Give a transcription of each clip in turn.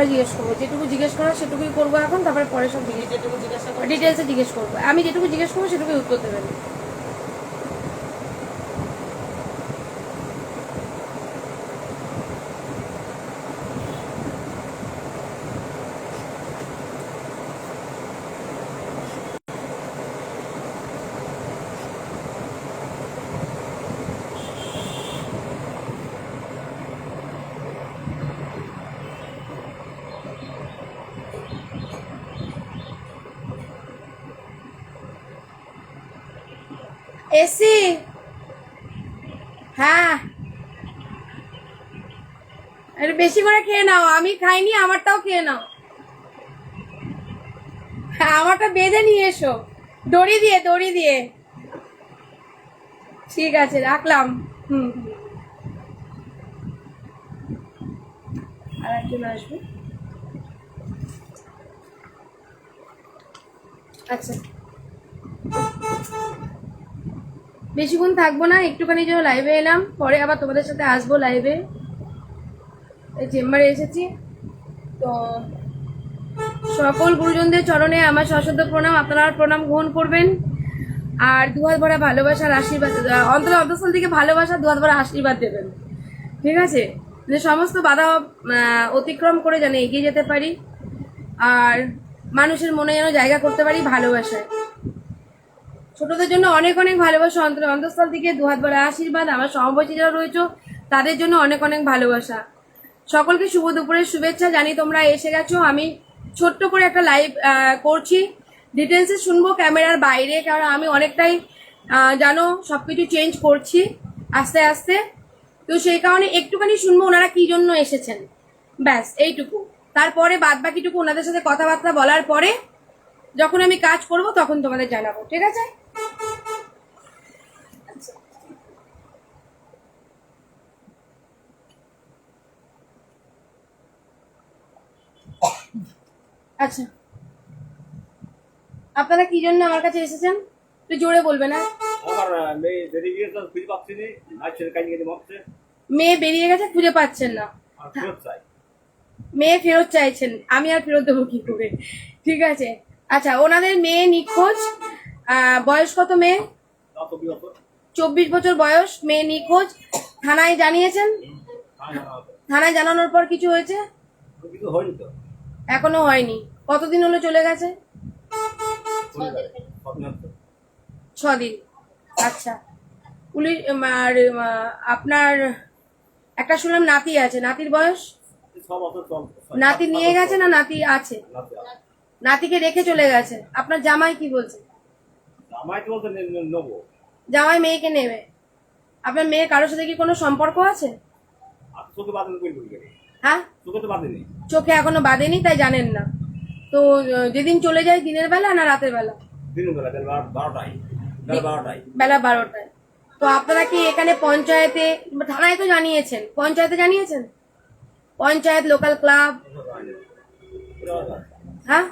পরে জিজ্ঞেস করব। যেটুকু জিজ্ঞেস করার সেটুকুই করব এখন তারপরে পরে সব জিজ্ঞেস ডিটেলসে জিজ্ঞেস করব। আমি যেটুকু জিজ্ঞেস করব সেটুকুই উত্তর দেবেন এসি। হ্যাঁ। একটু বেশি করে খেয়ে নাও। আমি খাইনি, আমারটাও খেয়ে নাও। হ্যাঁ আমারটা বেঁধে নিয়ে এসো। দড়ি দিয়ে দড়ি দিয়ে। ঠিক আছে, রাখলাম। হুম। আর একজন আসবে। আচ্ছা। বেশিক্ষণ থাকব না, একটুখানি জন্য লাইভে এলাম, পরে আবার তোমাদের সাথে আসব লাইভে চেম্বারে এসেছি। তো সকল গুরুজনদের চরণে আমার সশ্রদ্ধ প্রণাম, আপনারা প্রণাম গ্রহণ করবেন। আর দুহাত ভরা ভালোবাসার আশীর্বাদ, অন্তর অন্তঃস্থল থেকে ভালোবাসা, দুহাত ভরা আশীর্বাদ দেবেন। ঠিক আছে? যে সমস্ত বাধা অতিক্রম করে যেন এগিয়ে যেতে পারি, আর মানুষের মনে যেন জায়গা করতে পারি ভালোবাসায়। ছোটদের জন্য অনেক অনেক ভালোবাসা, অন্তর অন্তঃস্থল থেকে দুহাত ভরা আশীর্বাদ, আমার সমবয়সী যারা রয়েছে, তাদের জন্য অনেক অনেক ভালোবাসা। সকলকে শুভ দুপুরের শুভেচ্ছা। জানি তোমরা এসে গেছো। আমি ছোট্ট করে একটা লাইভ করছি। ডিটেলসে শুনব ক্যামেরার বাইরে, কারণ আমি অনেকটাই জানো সব কিছু চেঞ্জ করছি আস্তে আস্তে। তো সেই কারণে একটুখানি শুনব ওনারা কি জন্য এসেছেন। ব্যাস, এইটুকু। তারপরে বাদ বাকিটুকু ওনাদের সাথে কথাবার্তা বলার পরে যখন আমি কাজ করব তখন তোমাদের জানাব। ঠিক আছে? আচ্ছা। আপনারা কি জন্য আমার কাছে এসেছেন? একটু জোরে বলবেন হ্যাঁ? আমার মেয়ে বেরিয়ে গিয়ে খুঁজে পাচ্ছি নি। ছেলে কাজ গেছে মরছে। মেয়ে বেরিয়ে গেছে খুঁজে পাচ্ছেন না। মেয়ে ফেরত চাইছেন আমি আর ফেরত দেবো কি করে? ঠিক আছে। আচ্ছা ওনাদের মেয়ে নিখোঁজ। বয়স কত মেয়ে? চব্বিশ বছর বয়স, মেয়ে নিখোঁজ। থানায় জানিয়েছেন। থানায় জানানোর পর কিছু হয়েছে? এখনও হয়নি। কতদিন হলো চলে গেছে? ছদিন। আচ্ছা। পুলিশ আর আপনার, একটা শুনলাম নাতি আছে। নাতির বয়স? নাতি নিয়ে গেছে না নাতি আছে। নাতিকে রেখে চলে গেছে। আপনার জামাই কি বলছে? তো বলতে নেব। জামাই মেয়েকে নেবে। আপনার মেয়ে কারোর সাথে কি কোনো সম্পর্ক আছে? চোখে বাঁধেনি হ্যাঁ? চোখে তো বাঁধেনি। চোখে এখনও বাঁধেনি তাই জানেন না। তো যেদিন চলে যায় দিনের বেলা না রাতের বেলা? দিনের বেলা বেলা বারোটায়। বেলা বারোটায়। বেলা বারোটায়। তো আপনারা কি এখানে পঞ্চায়েতে থানায় তো জানিয়েছেন? পঞ্চায়েতে জানিয়েছেন? Panchayat local club? হ্যাঁ?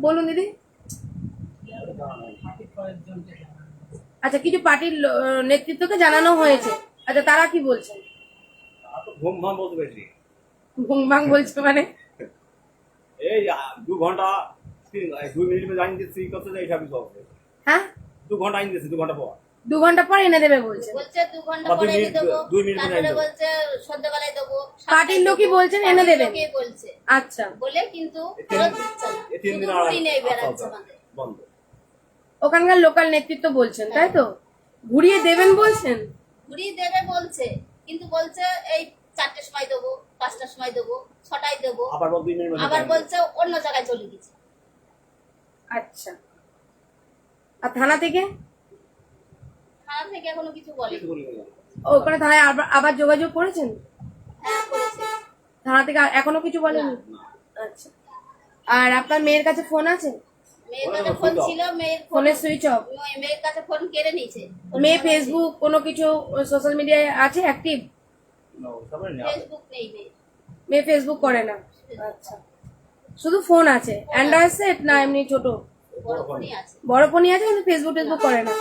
বলুন দিদি। আচ্ছা কিছু পার্টির নেতৃত্বকে জানানো হয়েছে। আচ্ছা তারা কি বলছেন ঘুম বলছে মানে? এই দু ঘণ্টা মিনিট দিচ্ছি যাই সব। হ্যাঁ? দু ঘণ্টা আইন দিচ্ছি দু ঘণ্টা পর। দু ঘণ্টা পর এনে দেবে বলছে। বলছে দু ঘণ্টা পরে মিনিট- দেবো। দুই মিনিট পরে বলছে সন্ধ্যাবেলায় দেবো। পার্টির লোকই বলছেন এনে দেবেন। লোকই বলছে। আচ্ছা। বলে কিন্তু তিন- দিন বন্ধ। ওখানকার লোকাল নেতৃত্ব বলছেন তাই তো? ঘুরিয়ে দেবেন বলছেন? ঘুরিয়ে দেবে বলছে কিন্তু বলছে এই চারটের সময় দেবো পাঁচটার সময় দেবো ছটায় দেবো। আবার বলছে অন্য জায়গায় চলে গেছে। আচ্ছা। আর থানা থেকে? থানা থেকে এখনও কিছু বলে ওখানে থানায় আবার আবার যোগাযোগ করেছেন? হ্যাঁ থানা থেকে এখনও কিছু বলেনি? আচ্ছা। আর আপনার মেয়ের কাছে ফোন আছে? মেয়ের কাছে ফোন ছিল মেয়ের ফোনের সুইচ অফ মেয়ের কাছে ফোন কেড়ে নিয়েছে। মেয়ে ফেসবুক কোনো কিছু সোশ্যাল মিডিয়ায় আছে অ্যাক্টিভ। ফেসবুক নেই। মেয়ে ফেসবুক করে না। আচ্ছা। শুধু ফোন আছে। অ্যান্ড্রয়েড সেট না এমনি ছোট। বড় ফোনই আছে। বড় ফোনই কিন্তু ফেসবুক টেসবুক করে না।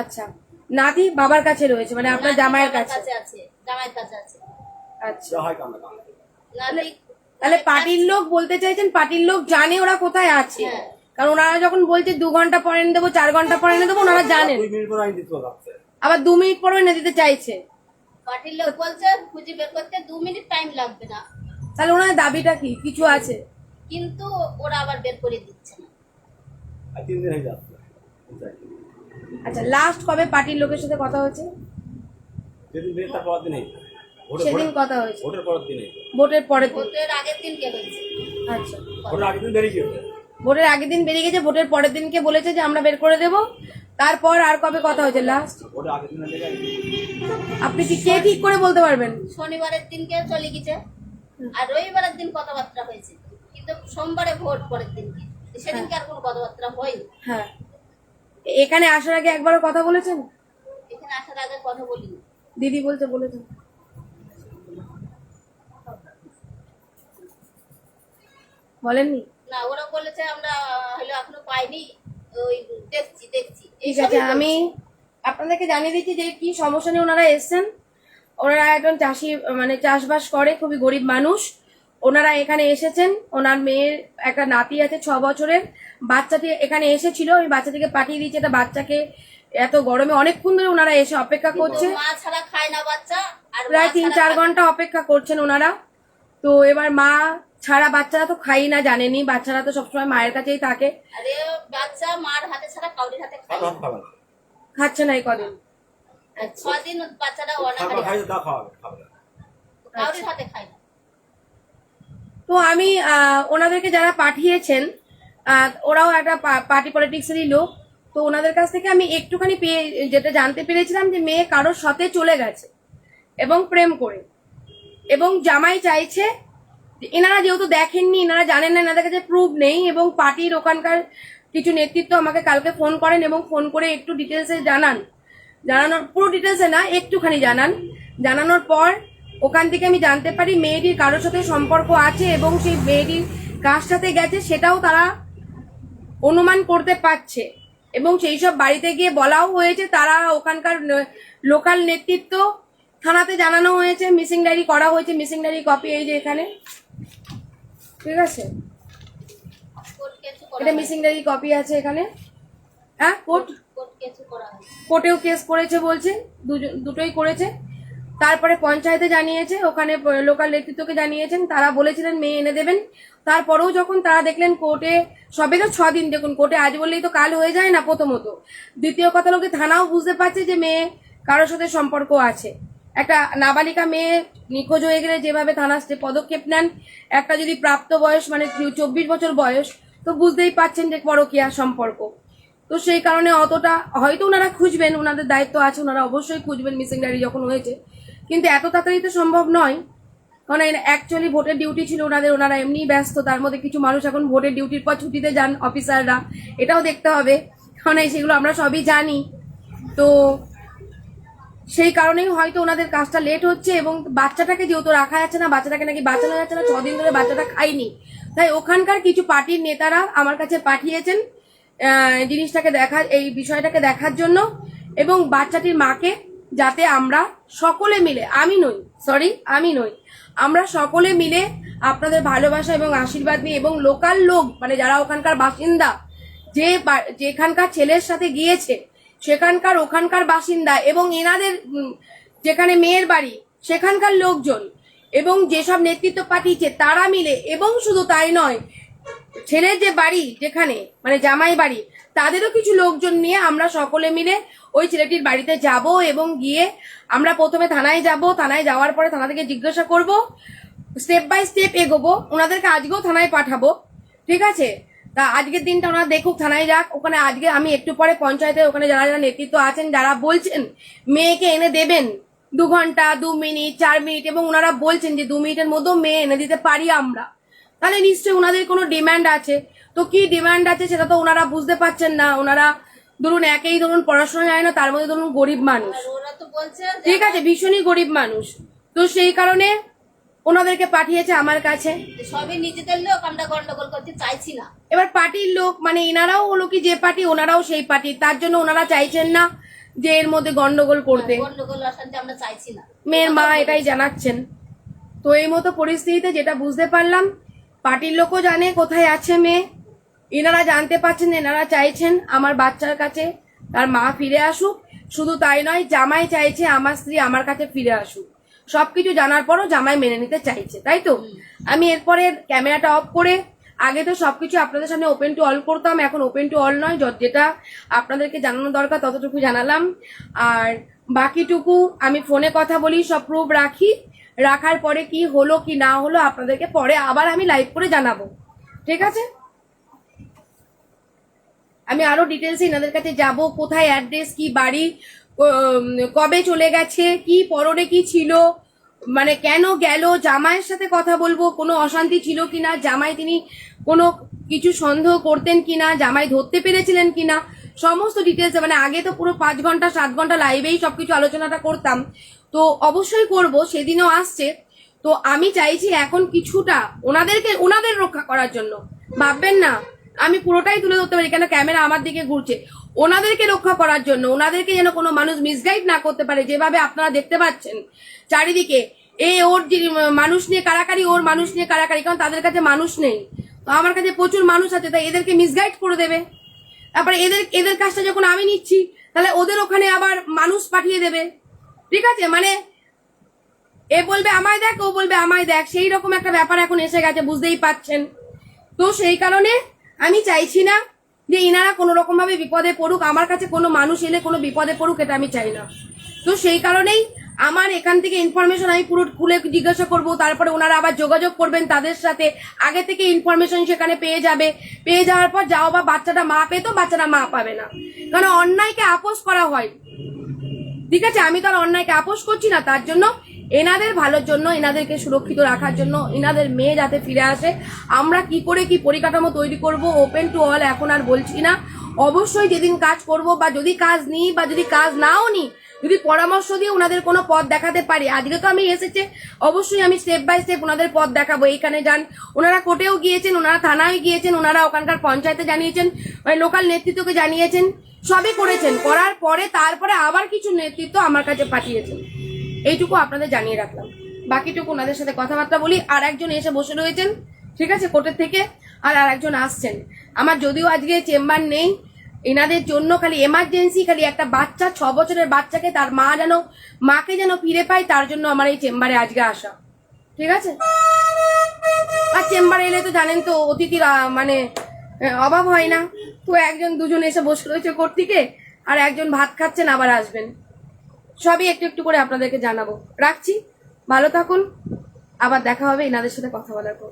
আচ্ছা। নাতি বাবার কাছে রয়েছে মানে আপনার জামাইয়ের কাছে। আছে। জামাইয়ের কাছে আছে। আচ্ছা। হয় তাহলে পার্টির লোক বলতে চাইছেন পার্টির লোক জানে ওরা কোথায় আছে। হ্যাঁ। কারণ ওনারা যখন বলছে দু ঘণ্টা পরে এনে দেবো চার ঘণ্টা পরে এনে দেবো ওনারা জানেন। আবার দু মিনিট পরে এনে দিতে চাইছে। পার্টির লোক বলছে খুঁজে বের করতে দু মিনিট টাইম লাগবে না। তাহলে ওনাদের দাবিটা কি? কিছু আছে? কিন্তু ওরা আবার বের করে দিচ্ছে না। আর তিন দিন যাচ্ছে। আচ্ছা লাস্ট কবে পার্টির লোকের সাথে কথা হয়েছে? সেদিন কথা হয়েছে। ভোটের পরের দিন ভোটের পরের দিন। ভোটের আগের দিন কে হয়েছে আচ্ছা। ভোটের আগের দিন বেরিয়ে গেছে। ভোটের আগের দিন বেরিয়ে গেছে ভোটের পরের দিনকে বলেছে যে আমরা বের করে দেব। তারপর আর কবে কথা হয়েছে? লাস্ট আপনি কি কে ঠিক করে বলতে পারবেন? শনিবারের দিনকে চলে গেছে আর রবিবারের দিন কথাবার্তা হয়েছে। কিন্তু সোমবারে ভোট পরের দিনকে সেদিনকে আর কোনো কথাবার্তা হয়নি। হ্যাঁ। এখানে আসার আগে একবারও কথা বলেছেন? এখানে আসার আগে কথা বলিনি। দিদি বলছে বলেছেন। বলেননি? না ওরা বলেছে আমরা হলো এখনও পাইনি ওই দেখছি দেখছি। ঠিক আছে আমি আপনাদেরকে জানিয়ে দিচ্ছি যে কি সমস্যা নিয়ে ওনারা এসছেন। ওনারা একজন চাষি মানে চাষবাস করে খুবই গরিব মানুষ। ওনারা এখানে এসেছেন ওনার মেয়ের একটা নাতি আছে ছ বছরের। বাচ্চাটি এখানে এসেছিল ওই বাচ্চাটিকে পাঠিয়ে দিয়েছে একটা বাচ্চাকে এত গরমে অনেকক্ষণ ধরে ওনারা এসে অপেক্ষা করছে। প্রায় তিন চার ঘণ্টা অপেক্ষা করছেন ওনারা। তো এবার মা ছাড়া বাচ্চারা তো খাই না জানেনি। বাচ্চারা তো সবসময় মায়ের কাছেই থাকে। আরে বাচ্চা মার হাতে ছাড়া কাউরির হাতে খায় তার না। ভাত খাবে না। খাচ্ছে না এই কদিন। ছদিন অনাহারে খাইতে তা খাওয়াবে খাবে না। কাউরির হাতে খায় না। তো আমি ওনাদেরকে যারা পাঠিয়েছেন আহ, ওরাও একটা পার্টি পলিটিক্সেরই লোক। তো ওনাদের কাছ থেকে আমি একটুখানি পেয়ে যেটা জানতে পেরেছিলাম যে মেয়ে কারোর সাথে চলে গেছে এবং প্রেম করে। এবং জামাই চাইছে এনারা যেহেতু দেখেননি, এনারা জানেন না, এনাদের কাছে প্রুফ নেই এবং পার্টির ওখানকার কিছু নেতৃত্ব আমাকে কালকে ফোন করেন এবং ফোন করে একটু ডিটেলসে জানান। জানানোর, পুরো ডিটেলসে না, একটুখানি জানান। জানানোর পর ওখান থেকে আমি জানতে পারি মেয়েটির কারোর সাথে সম্পর্ক আছে এবং সেই মেয়েটির কার সাথে গেছে সেটাও তারা অনুমান করতে পারছে। এবং সেই সব বাড়িতে গিয়ে বলাও হয়েছে, তারা ওখানকার লোকাল নেতৃত্ব থানাতে জানানো হয়েছে মিসিং ডায়েরি করা হয়েছে মিসিং ডায়েরি কপি এই যে এখানে। ঠিক আছে? এটা মিসিং ডায়েরি কপি আছে এখানে? হ্যাঁ কোর্ট কোর্টেও কেস করেছে বলছে দুটোই করেছে। তারপরে পঞ্চায়েতে জানিয়েছে ওখানে লোকাল নেতৃত্বকে জানিয়েছেন তারা বলেছিলেন মেয়ে এনে দেবেন। তারপরেও যখন তারা দেখলেন কোর্টে সবে তো ছ দিন দেখুন কোর্টে আজ বললেই তো কাল হয়ে যায় না প্রথমত। দ্বিতীয় কথা লোকে থানাও বুঝতে পারছে যে মেয়ে কারোর সাথে সম্পর্ক আছে। একটা নাবালিকা মেয়ে নিখোঁজ হয়ে গেলে যেভাবে থানা পদক্ষেপ নেন, একটা যদি প্রাপ্ত বয়স মানে চব্বিশ বছর বয়স, তো বুঝতেই পাচ্ছেন যে পরকীয়া সম্পর্ক। তো সেই কারণে অতটা, হয়তো ওনারা খুঁজবেন, ওনাদের দায়িত্ব আছে, ওনারা অবশ্যই খুঁজবেন মিসিং ডায়েরি যখন হয়েছে। কিন্তু এত তাড়াতাড়ি তো সম্ভব নয়। কারণ অ্যাকচুয়ালি ভোটের ডিউটি ছিল ওনাদের, ওনারা এমনি ব্যস্ত, তার মধ্যে কিছু মানুষ এখন ভোটের ডিউটির পর ছুটিতে যান অফিসাররা এটাও দেখতে হবে। কারণ সেগুলো আমরা সবই জানি। তো সেই কারণেই হয়তো ওনাদের কাজটা লেট হচ্ছে এবং বাচ্চাটাকে যেহেতু রাখা যাচ্ছে না, বাচ্চাটাকে নাকি বাঁচানো যাচ্ছে না, ছদিন ধরে বাচ্চাটা খায়নি। তাই ওখানকার কিছু পার্টির নেতারা আমার কাছে পাঠিয়েছেন জিনিসটাকে দেখা, এই বিষয়টাকে দেখার জন্য এবং বাচ্চাটির মাকে যাতে আমরা সকলে মিলে, আমি নই সরি আমি নই, আমরা সকলে মিলে আপনাদের ভালোবাসা এবং আশীর্বাদ নিয়ে এবং লোকাল লোক মানে যারা ওখানকার বাসিন্দা, যে যেখানকার ছেলের সাথে গিয়েছে সেখানকার ওখানকার বাসিন্দা এবং এনাদের যেখানে মেয়ের বাড়ি, সেখানকার লোকজন এবং যেসব নেতৃত্ব পাঠিয়েছে তারা মিলে এবং শুধু তাই নয়, ছেলের যে বাড়ি যেখানে মানে জামাই বাড়ি, তাদেরও কিছু লোকজন নিয়ে আমরা সকলে মিলে ওই ছেলেটির বাড়িতে যাব এবং গিয়ে আমরা প্রথমে থানায় যাব। থানায় যাওয়ার পরে থানা থেকে জিজ্ঞাসা করব। স্টেপ বাই স্টেপ এগোবো। ওনাদেরকে আজকেও থানায় পাঠাবো। ঠিক আছে? তা আজকের দিনটা ওনারা দেখুক থানায় যাক। ওখানে আজকে আমি একটু পরে পঞ্চায়েতে ওখানে যারা যারা নেতৃত্ব আছেন যারা বলছেন মেয়েকে এনে দেবেন। দু ঘণ্টা দু মিনিট চার মিনিট এবং ওনারা বলছেন যে দু মিনিটের মধ্যেও মেয়ে এনে দিতে পারি আমরা। তাহলে নিশ্চয়ই ওনাদের কোনো ডিম্যান্ড আছে। তো কি ডিম্যান্ড আছে সেটা তো ওনারা বুঝতে পারছেন না। ওনারা ধরুন একেই ধরুন পড়াশোনা যায় না তার মধ্যে ধরুন গরিব মানুষ। ওরা তো বলছে ঠিক আছে ভীষণই গরিব মানুষ। তো সেই কারণে ওনাদেরকে পাঠিয়েছে আমার কাছে। সবই নিজেদের লোক আমরা গন্ডগোল করতে চাইছি না। এবার পার্টির লোক মানে এনারাও হলো কি যে পার্টি ওনারাও সেই পার্টি। তার জন্য ওনারা চাইছেন না যে এর মধ্যে গন্ডগোল করতে। গন্ডগোল অশান্তি আমরা চাইছি না। মেয়ের মা এটাই জানাচ্ছেন। তো এই মতো পরিস্থিতিতে যেটা বুঝতে পারলাম পার্টির লোকও জানে কোথায় আছে মেয়ে। এনারা জানতে পারছেন এনারা চাইছেন আমার বাচ্চার কাছে তার মা ফিরে আসুক। শুধু তাই নয় জামাই চাইছে আমার স্ত্রী আমার কাছে ফিরে আসুক। সবকিছু জানার পরও জামাই মেনে নিতে চাইছে তাই তো? আমি এরপরে ক্যামেরাটা অফ করে আগে তো সবকিছু আপনাদের সামনে ওপেন টু অল করতাম এখন ওপেন টু অল নয় যেটা আপনাদেরকে জানানো দরকার ততটুকু জানালাম। আর বাকিটুকু আমি ফোনে কথা বলি সব প্রুফ রাখি রাখার পরে কি হলো কি না হলো আপনাদেরকে পরে আবার আমি লাইভ করে জানাব। ঠিক আছে? আমি আরও ডিটেলস এনাদের কাছে যাব কোথায় অ্যাড্রেস কি বাড়ি কবে চলে গেছে? কি পরনে কি ছিল? মানে কেন গেল? জামাইয়ের সাথে কথা বলব? কোনো অশান্তি ছিল কিনা? জামাই তিনি কোনো কিছু সন্দেহ করতেন কিনা? জামাই ধরতে পেরেছিলেন কিনা? সমস্ত ডিটেলস মানে আগে তো পুরো পাঁচ ঘণ্টা, সাত ঘণ্টা লাইভেই সবকিছু আলোচনাটা করতাম। তো অবশ্যই করব, সেদিনও আসছে। তো আমি চাইছি এখন কিছুটা ওনাদেরকে, ওনাদের রক্ষা করার জন্য। ভাববেন না, আমি পুরোটাই তুলে ধরতে পারি। কেন ক্যামেরা আমার দিকে ঘুরছে। ওনাদেরকে রক্ষা করার জন্য, ওনাদেরকে যেন কোনো মানুষ মিসগাইড না করতে পারে, যেভাবে আপনারা দেখতে পাচ্ছেন চারিদিকে। এ ওর মানুষ নিয়ে কারাকারি, ওর মানুষ নিয়ে কারাকারি, কারণ তাদের কাছে মানুষ নেই। তো আমার কাছে প্রচুর মানুষ আছে, তাই এদেরকে মিসগাইড করে দেবে। তারপরে এদের এদের কাজটা যখন আমি নিচ্ছি, তাহলে ওদের ওখানে আবার মানুষ পাঠিয়ে দেবে। ঠিক আছে? মানে এ বলবে, আমায় দেখ, ও বলবে, আমায় দেখ। সেই রকম একটা ব্যাপার এখন এসে গেছে, বুঝতেই পাচ্ছেন। তো সেই কারণে আমি চাইছি না যে ইনারা কোনো রকম ভাবে বিপদে পড়ুক, আমার কাছে কোনো মানুষ এলে কোনো বিপদে পড়ুক এটা আমি চাই না। তো সেই কারণেই আমার এখান থেকে ইনফরমেশন আমি পুরো খুলে জিজ্ঞাসা করব, তারপরে ওনারা আবার যোগাযোগ করবেন তাদের সাথে। আগে থেকে ইনফরমেশন সেখানে পেয়ে যাবে। পেয়ে যাওয়ার পর যাও বা বাচ্চাটা মা পেতো, বাচ্চাটা মা পাবে না। কারণ অন্যায়কে আপোষ করা হয়। ঠিক আছে? আমি তো আর অন্যায়কে আপোষ করছি না, তার জন্য এনাদের ভালোর জন্য, এনাদেরকে সুরক্ষিত রাখার জন্য, এনাদের মেয়ে যাতে ফিরে আসে, আমরা কি করে কি পরিকাঠামো তৈরি করব ওপেন টু অল এখন আর বলছি না। অবশ্যই যেদিন কাজ করব বা যদি কাজ নিই বা যদি কাজ নাও নিই, যদি পরামর্শ দিয়ে ওনাদের কোনো পথ দেখাতে পারি, আজকে তো আমি এসেছে, অবশ্যই আমি স্টেপ বাই স্টেপ ওনাদের পথ দেখাবো, এইখানে যান। ওনারা কোর্টেও গিয়েছেন, ওনারা থানায় গিয়েছেন, ওনারা ওখানকার পঞ্চায়েতে জানিয়েছেন মানে লোকাল নেতৃত্বকে জানিয়েছেন, সবই করেছেন, করার পরে তারপরে আবার কিছু নেতৃত্ব আমার কাছে পাঠিয়েছেন। এইটুকু আপনাদের জানিয়ে রাখলাম। বাকিটুকু ওনাদের সাথে কথাবার্তা বলি, আর একজন এসে বসে রয়েছেন, ঠিক আছে, কোর্টের থেকে, আর আর একজন আসছেন। আমার যদিও আজকে চেম্বার নেই, এনাদের জন্য খালি এমার্জেন্সি খালি একটা বাচ্চা, ছ বছরের বাচ্চাকে তার মা যেন, মাকে যেন ফিরে পায়, তার জন্য আমার এই চেম্বারে আজকে আসা। ঠিক আছে? আর চেম্বারে এলে তো জানেন তো, অতিথির মানে অভাব হয় না। তো একজন, দুজন এসে বসে রয়েছে কর্তৃকে আর একজন ভাত খাচ্ছেন, আবার আসবেন। সবই একটু একটু করে আপনাদেরকে জানাব। রাখছি, ভালো থাকুন, আবার দেখা হবে এনাদের সাথে কথা বলার পর।